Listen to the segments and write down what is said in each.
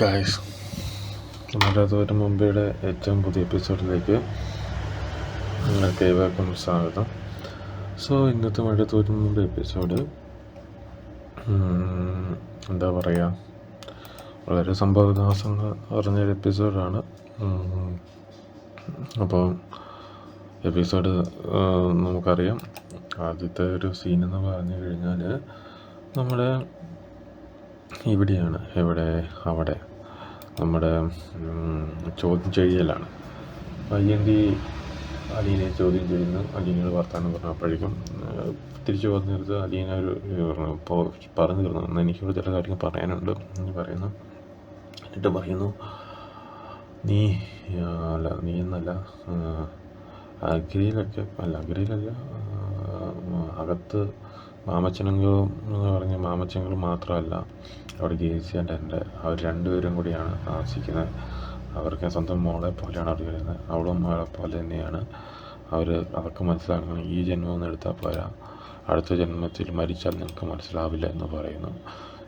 Guys മലയാളത്തോരം മുമ്പയുടെ ഏറ്റവും പുതിയ എപ്പിസോഡിലേക്ക് നിങ്ങൾക്ക് ഏവർക്കും സ്വാഗതം. സോ ഇന്നത്തെ മഴത്തോരം മുമ്പ് എപ്പിസോഡ് എന്താ പറയുക വളരെ സംഭവവികാസങ്ങൾ പറഞ്ഞൊരു എപ്പിസോഡാണ്. അപ്പോൾ എപ്പിസോഡ് നമുക്കറിയാം. ആദ്യത്തെ ഒരു സീൻ എന്ന് പറഞ്ഞു കഴിഞ്ഞാൽ നമ്മുടെ ഇവിടെയാണ് എവിടെ അവിടെ നമ്മുടെ ചോദ്യം ചെയ്യലാണ്. പയ്യന്തി അലീനെ ചോദ്യം ചെയ്യുന്നു. അലീനയുടെ വർത്താനം പറഞ്ഞപ്പോഴേക്കും തിരിച്ചു വന്നിരുത്ത് അലീന ഒരു പറഞ്ഞു പറഞ്ഞു തീർന്നു എന്നാൽ എനിക്കിവിടെ ചില കാര്യങ്ങൾ പറയാനുണ്ട് എന്ന് പറയുന്നു. എന്നിട്ട് പറയുന്നു നീ അല്ല നീ എന്നല്ല അഗ്രയിലൊക്കെ അല്ല അഗ്രയിലല്ല അകത്ത് മാമച്ചനങ്ങളും എന്ന് പറഞ്ഞ മാമച്ചങ്ങൾ മാത്രമല്ല അവിടെ ജയിച്ച എന്റെ അവർ രണ്ടുപേരും കൂടിയാണ് താമസിക്കുന്നത്. അവർക്ക് സ്വന്തം മോളെ പോലെയാണ് അവർ വരുന്നത്. അവളും അവളെ പോലെ തന്നെയാണ്. അവർ അവർക്ക് മനസ്സിലാക്കണം ഈ ജന്മം ഒന്നും എടുത്താൽ പോരാ. അടുത്ത ജന്മത്തിൽ മരിച്ചാൽ നിനക്ക് മനസ്സിലാവില്ല എന്ന് പറയുന്നു.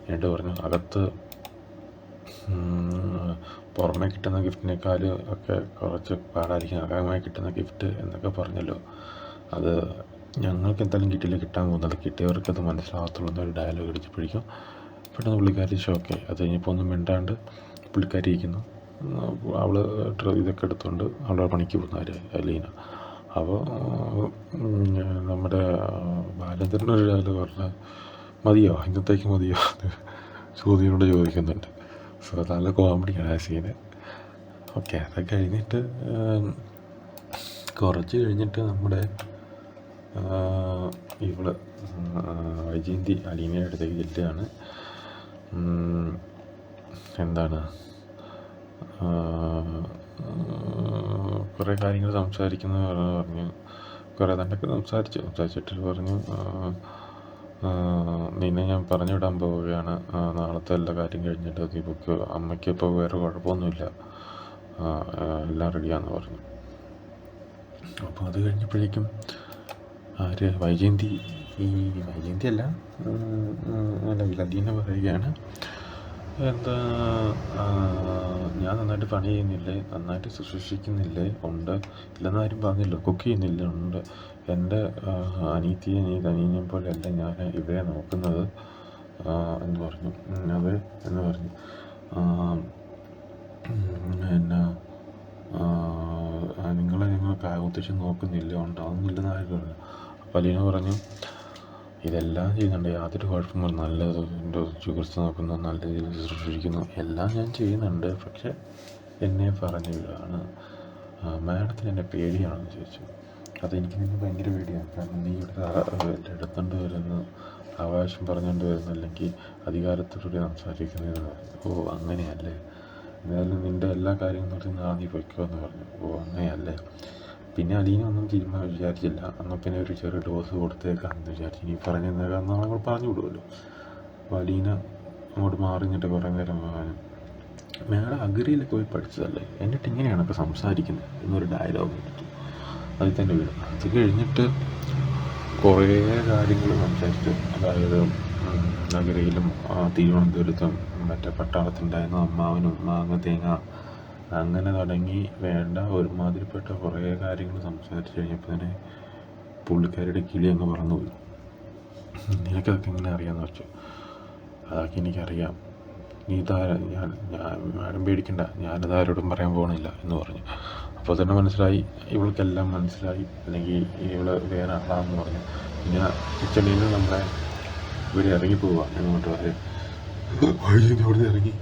എന്നിട്ട് പറഞ്ഞു അകത്ത് പുറമെ കിട്ടുന്ന ഗിഫ്റ്റിനേക്കാൾ ഒക്കെ കുറച്ച് പാടായിരിക്കും. അകമായി കിട്ടുന്ന ഗിഫ്റ്റ് എന്നൊക്കെ പറഞ്ഞല്ലോ. അത് ഞങ്ങൾക്ക് എന്തായാലും കിട്ടിയില്ല കിട്ടാൻ പോകുന്നത് കിട്ടിയവർക്ക് അത് മനസ്സിലാകത്തുള്ളൂ എന്നൊരു ഡയലോഗ് അടിച്ചപ്പോഴേക്കും പെട്ടെന്ന് പുള്ളിക്കാരി ഷോക്കെ അത് കഴിഞ്ഞപ്പോൾ ഒന്നും മിണ്ടാണ്ട് പുള്ളിക്കാരി ഇരിക്കുന്നു. അവൾ ഇതൊക്കെ എടുത്തുകൊണ്ട് അവളുടെ പണിക്ക് പോകുന്നവർ അലീന അപ്പോൾ നമ്മുടെ ബാലചന്ദ്രനൊരു ഡയലോഗ് പറഞ്ഞാൽ മതിയോ? ഇന്നത്തേക്ക് മതിയോ? ചോദ്യനോട് ചോദിക്കുന്നുണ്ട്. സോ നല്ല കോമഡിയാണ് ആ സീന് ഓക്കെ അതൊക്കെ കഴിഞ്ഞിട്ട് കുറച്ച് കഴിഞ്ഞിട്ട് നമ്മുടെ ആ, വൈജയന്തി അലീനയുടെ അടുത്തേക്ക് ചെല്ലുകയാണ് എന്താണ്? കുറേ കാര്യങ്ങൾ സംസാരിക്കുന്നു പറഞ്ഞു. കുറേ തണ്ടൊക്കെ സംസാരിച്ചു. സംസാരിച്ചിട്ട് പറഞ്ഞു നിന്നെ ഞാൻ പറഞ്ഞു വിടാൻ പോവുകയാണ് നാളത്തെ എല്ലാ കാര്യം കഴിഞ്ഞിട്ട് നീ ബുക്ക് അമ്മയ്ക്ക് ഇപ്പോൾ വേറെ കുഴപ്പമൊന്നുമില്ല. എല്ലാം റെഡിയാന്ന് പറഞ്ഞു. അപ്പോൾ അത് കഴിഞ്ഞപ്പോഴേക്കും ആര് വൈജയന്തി ഈ വൈജയന്തി അല്ല അല്ല ലതീന പറയുകയാണ്. എന്താ ഞാൻ നന്നായിട്ട് പണി ചെയ്യുന്നില്ലേ? നന്നായിട്ട് ശുശ്രൂഷിക്കുന്നില്ലേ ഉണ്ട്. ഇല്ലെന്ന് ആരും പറഞ്ഞില്ല. കുക്ക് ചെയ്യുന്നില്ല? ഉണ്ട്. എന്റെ ആ, അനീതിയെ നീ അനീനെ പോലെയല്ല ഞാൻ ഇവരെ നോക്കുന്നത് എന്ന് പറഞ്ഞു. അത് എന്ന് പറഞ്ഞു. എന്നാ നിങ്ങളെ നിങ്ങൾ ഉദ്ദേശം നോക്കുന്നില്ല? ഉണ്ട്? അതൊന്നുമില്ലെന്ന് ആരും അലീന പറഞ്ഞു. ഇതെല്ലാം ചെയ്യുന്നുണ്ട്. യാതൊരു കുഴപ്പമില്ല നല്ല ചികിത്സ നോക്കുന്നു. നല്ല രീതിയിൽ ശുശ്രൂഷിക്കുന്നു എല്ലാം ഞാൻ ചെയ്യുന്നുണ്ട്. പക്ഷെ എന്നെ പറഞ്ഞു വിടുകയാണ് മാഡത്തിന് എന്നെ പേടിയാണെന്ന് ചോദിച്ചു. അതെനിക്ക് നിന്നെ ഭയങ്കര പേടിയാണ്. കാരണം നീ ഇവിടെ എടുത്തുകൊണ്ട് വരുന്നു. അവകാശം പറഞ്ഞുകൊണ്ട് വരുന്നു. അല്ലെങ്കിൽ അധികാരത്തോടുകൂടി പറഞ്ഞു ഓ അങ്ങനെയല്ലേ? എന്തായാലും നിന്റെ എല്ലാ കാര്യങ്ങളും നീ പൊയ്ക്കോ എന്ന് പറഞ്ഞു. ഓ അങ്ങനെയല്ലേ? പിന്നെ അലീന ഒന്നും തീരുമാനം വിചാരിച്ചില്ല. എന്നാൽ പിന്നെ ഒരു ചെറിയ ഡോസ് കൊടുത്തേക്കാന്ന് വിചാരിച്ചു. ഇനി പറഞ്ഞു തന്നേക്കാം നമ്മൾ പറഞ്ഞു വിടുമല്ലോ അപ്പോൾ അലീന അങ്ങോട്ട് മാറി നിന്നിട്ട് കുറേ നേരം പറഞ്ഞു മേഡം അഗ്രിയിൽ പോയി പഠിച്ചതല്ലേ? എന്നിട്ട് ഇങ്ങനെയാണ് ഇപ്പോൾ സംസാരിക്കുന്നത് എന്നൊരു ഡയലോഗ് എടുത്തു. അതിൽ തന്നെ വീണു. അത് കഴിഞ്ഞിട്ട് കുറേ കാര്യങ്ങൾ സംസാരിച്ചു. അതായത് നഗരയിലും തിരുവനന്തപുരത്തും മറ്റേ പട്ടാളത്തുണ്ടായിരുന്ന അമ്മാവനും മാങ്ങ തേങ്ങ അങ്ങനെ തുടങ്ങി വേണ്ട. ഒരുമാതിരിപ്പെട്ട കുറേ കാര്യങ്ങൾ സംസാരിച്ച് കഴിഞ്ഞപ്പോൾ തന്നെ പുള്ളിക്കാരുടെ കിളി അങ്ങ് പറന്നുപോയി നിനക്കതൊക്കെ എങ്ങനെ അറിയാമെന്ന് വെച്ചു? അതൊക്കെ എനിക്കറിയാം. നീ താര ഞാൻ ഞാൻ മാഡം പേടിക്കണ്ട. ഞാനത് ആരോടും പറയാൻ പോകണില്ല എന്ന് പറഞ്ഞു. അപ്പോൾ തന്നെ മനസ്സിലായി ഇവൾക്കെല്ലാം മനസ്സിലായി. അല്ലെങ്കിൽ ഇവൾ വേറെ ആളാണെന്ന് പറഞ്ഞു. പിന്നെ കിച്ചണിൽ നിന്ന് നമ്മളെ ഇവർ ഇറങ്ങി പോവുക എങ്ങോട്ട് പറയും വഴി ഇറങ്ങി.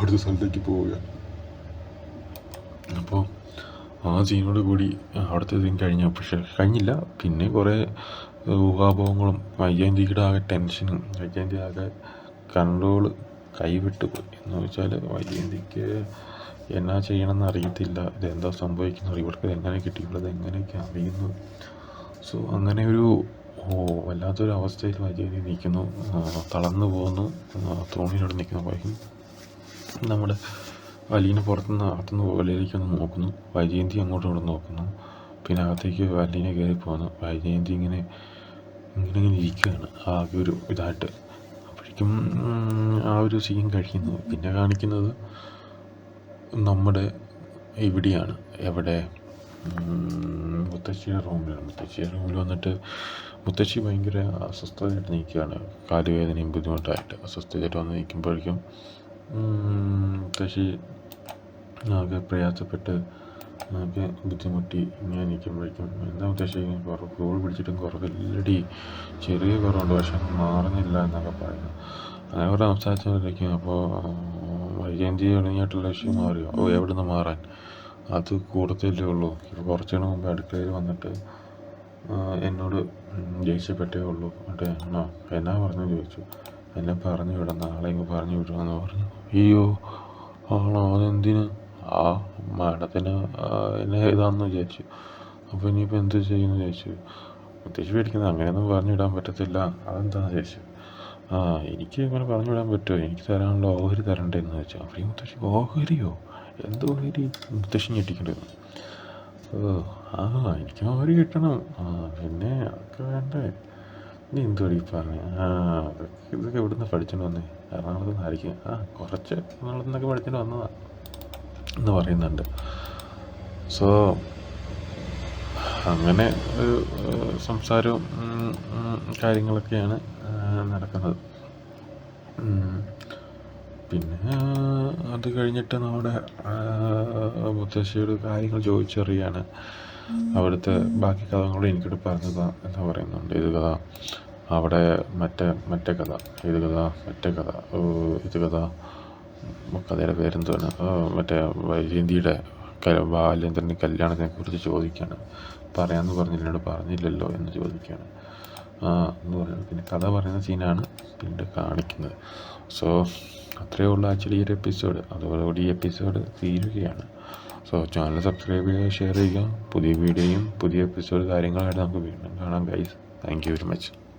അടുത്ത സ്ഥലത്തേക്ക് പോവുക. അപ്പോൾ ആ സീനോട് കൂടി അവിടുത്തെ സീൻ കഴിഞ്ഞ. പക്ഷെ കഴിഞ്ഞില്ല. പിന്നെ കുറേ ഊഹാഭോഹങ്ങളും വൈജയന്തിയുടെ ആകെ ടെൻഷനും വൈജയന്തി ആകെ കൺട്രോൾ കൈവിട്ടു പോയി. എന്ന് വെച്ചാൽ വൈജയന്തിക്ക് എന്നാ ചെയ്യണമെന്ന് അറിയത്തില്ല. ഇതെന്താ സംഭവിക്കുന്നത്? ഇവർക്ക് എങ്ങനെ കിട്ടി? ഇവളത് എങ്ങനെയൊക്കെ അറിയുന്നു? സോ അങ്ങനെ ഒരു ഓ വല്ലാത്തൊരു അവസ്ഥയിൽ വൈജയന്തി നിൽക്കുന്നു. തളർന്നു പോകുന്നു. തോണിയിലൂടെ നിൽക്കുന്ന. വൈകും നമ്മുടെ അലീന പുറത്തുനിന്ന് അകത്തുനിന്ന് ഒന്ന് നോക്കുന്നു. വൈജയന്തി അങ്ങോട്ടും ഇങ്ങോട്ടും നോക്കുന്നു. പിന്നെ അകത്തേക്ക് അലീന കയറി പോകുന്നു വൈജയന്തി ഇങ്ങനെ ഇങ്ങനെ ഇങ്ങനെ ഇരിക്കുകയാണ്. ആകെ ഒരു ഇതായിട്ട്. അപ്പോഴേക്കും ആ ഒരു സീൻ കഴിക്കുന്നു പിന്നെ കാണിക്കുന്നത് നമ്മുടെ ഇവിടെയാണ് എവിടെ? മുത്തശ്ശിയുടെ റൂമിലാണ്. മുത്തശ്ശിയുടെ റൂമിൽ വന്നിട്ട് മുത്തശ്ശി ഭയങ്കര അസ്വസ്ഥതയായിട്ട് നിൽക്കുകയാണ്. കാലുവേദനയും ബുദ്ധിമുട്ടായിട്ട് അസ്വസ്ഥതയായിട്ട് വന്ന് നിൽക്കുമ്പോഴേക്കും മുത്തശ്ശി ആകെ പ്രയാസപ്പെട്ട് ആകെ ബുദ്ധിമുട്ടി ഇങ്ങനെ നിൽക്കുമ്പോഴേക്കും എന്താ ഉദ്ദേശിക്കുന്നത് കുറവ് കോൾ പിടിച്ചിട്ടും കുറവില്ലടി. ചെറിയ കുറവുണ്ട് പക്ഷെ മാറുന്നില്ല എന്നൊക്കെ പറയുന്നു. കൂടെ സംസാരിച്ചപ്പോഴേക്കും അപ്പോൾ വൈജയന്തി തുടങ്ങിയിട്ടുള്ള വിഷയം മാറിയോ? ഓ എവിടെ നിന്ന് മാറാൻ? അത് കൂടത്തില്ലേ ഉള്ളൂ. ഇപ്പോൾ കുറച്ചുകൂടെ മുമ്പ് അടുക്കളയിൽ വന്നിട്ട് എന്നോട് ദേഷ്യപ്പെട്ടേ ഉള്ളൂ. എന്നിട്ട് എന്നോ എന്നാ പറഞ്ഞു? ചോദിച്ചു. എന്നെ പറഞ്ഞു വിടാം നാളെ ഇങ്ങ് പറഞ്ഞു വിടുമെന്ന് പറഞ്ഞു. അയ്യോ ആണോ അതെന്തിന്? ആ മാഡത്തിന് എന്നെ ഇതാണെന്ന് വിചാരിച്ചു. അപ്പോൾ ഇനിയിപ്പോൾ എന്ത് ചെയ്യുമെന്ന് ചോദിച്ചു മുത്തശ്ശി പേടിക്കുന്നത് അങ്ങനെയൊന്നും പറഞ്ഞു വിടാൻ പറ്റത്തില്ല. അതെന്താണെന്ന് ചോദിച്ചു ആ എനിക്ക് ഇങ്ങനെ പറഞ്ഞു വിടാൻ പറ്റുമോ എനിക്ക് തരാനുള്ള ഓഹരി തരണ്ടെന്ന് ചോദിച്ചു അപ്പോൾ ഈ മുത്തശ്ശി ഓഹരിയോ? എന്ത് ഓഹരി? മുത്തശ്ശി ഞെട്ടിക്കേണ്ടത് ഓ ആ എനിക്ക് ഓഹരി കിട്ടണം. ആ പിന്നെ അതൊക്കെ വേണ്ടേ. നീ എന്തുവാടി പറഞ്ഞു? ആ അതൊക്കെ ഇതൊക്കെ ഇവിടുന്ന് പഠിച്ചോണ്ട് വന്നേ. എറണാകുളത്ത് നിന്നായിരിക്കും ആ കുറച്ച് എറണാകുളത്ത് നിന്നൊക്കെ പഠിച്ചിട്ട് വന്നതാ. എന്ന് പറയുന്നുണ്ട്. സോ അങ്ങനെ ഒരു സംസാരവും കാര്യങ്ങളൊക്കെയാണ് നടക്കുന്നത്. പിന്നെ അത് കഴിഞ്ഞിട്ട് നമ്മുടെ മുത്തശ്ശിയോട് കാര്യങ്ങൾ ചോദിച്ചറിയാണ്. അവിടുത്തെ ബാക്കി കഥകളും എനിക്കിട്ട് പറഞ്ഞതാ എന്ന് പറയുന്നുണ്ട്. ഇത് കഥ അവിടെ മറ്റേ മറ്റേ കഥ ഇത് കഥ മറ്റേ കഥ ഇത് കഥ. കഥയുടെ പേരെന്തുവാണ്? മറ്റേ ക- ബാലേന്ദ്രന്റെ കല്യാണത്തിനെ കുറിച്ച് ചോദിക്കുകയാണ്. പറയാമെന്ന് പറഞ്ഞില്ല എന്നോട് പറഞ്ഞില്ലല്ലോ എന്ന് ചോദിക്കുകയാണ്. എന്ന് പറയുന്നത് പിന്നെ കഥ പറയുന്ന സീനാണ് പിന്നീട് കാണിക്കുന്നത്. സോ അത്രയേ ഉള്ളൂ ആക്ച്വലി ഈ ഒരു എപ്പിസോഡ്. അതോടുകൂടി ഈ എപ്പിസോഡ് തീരുകയാണ്. സോ ചാനൽ സബ്സ്ക്രൈബ് ചെയ്യുക ഷെയർ ചെയ്യുക. പുതിയ വീഡിയോയും പുതിയ എപ്പിസോഡ് കാര്യങ്ങളായിട്ട് നമുക്ക് വീണ്ടും കാണാം guys thank you very much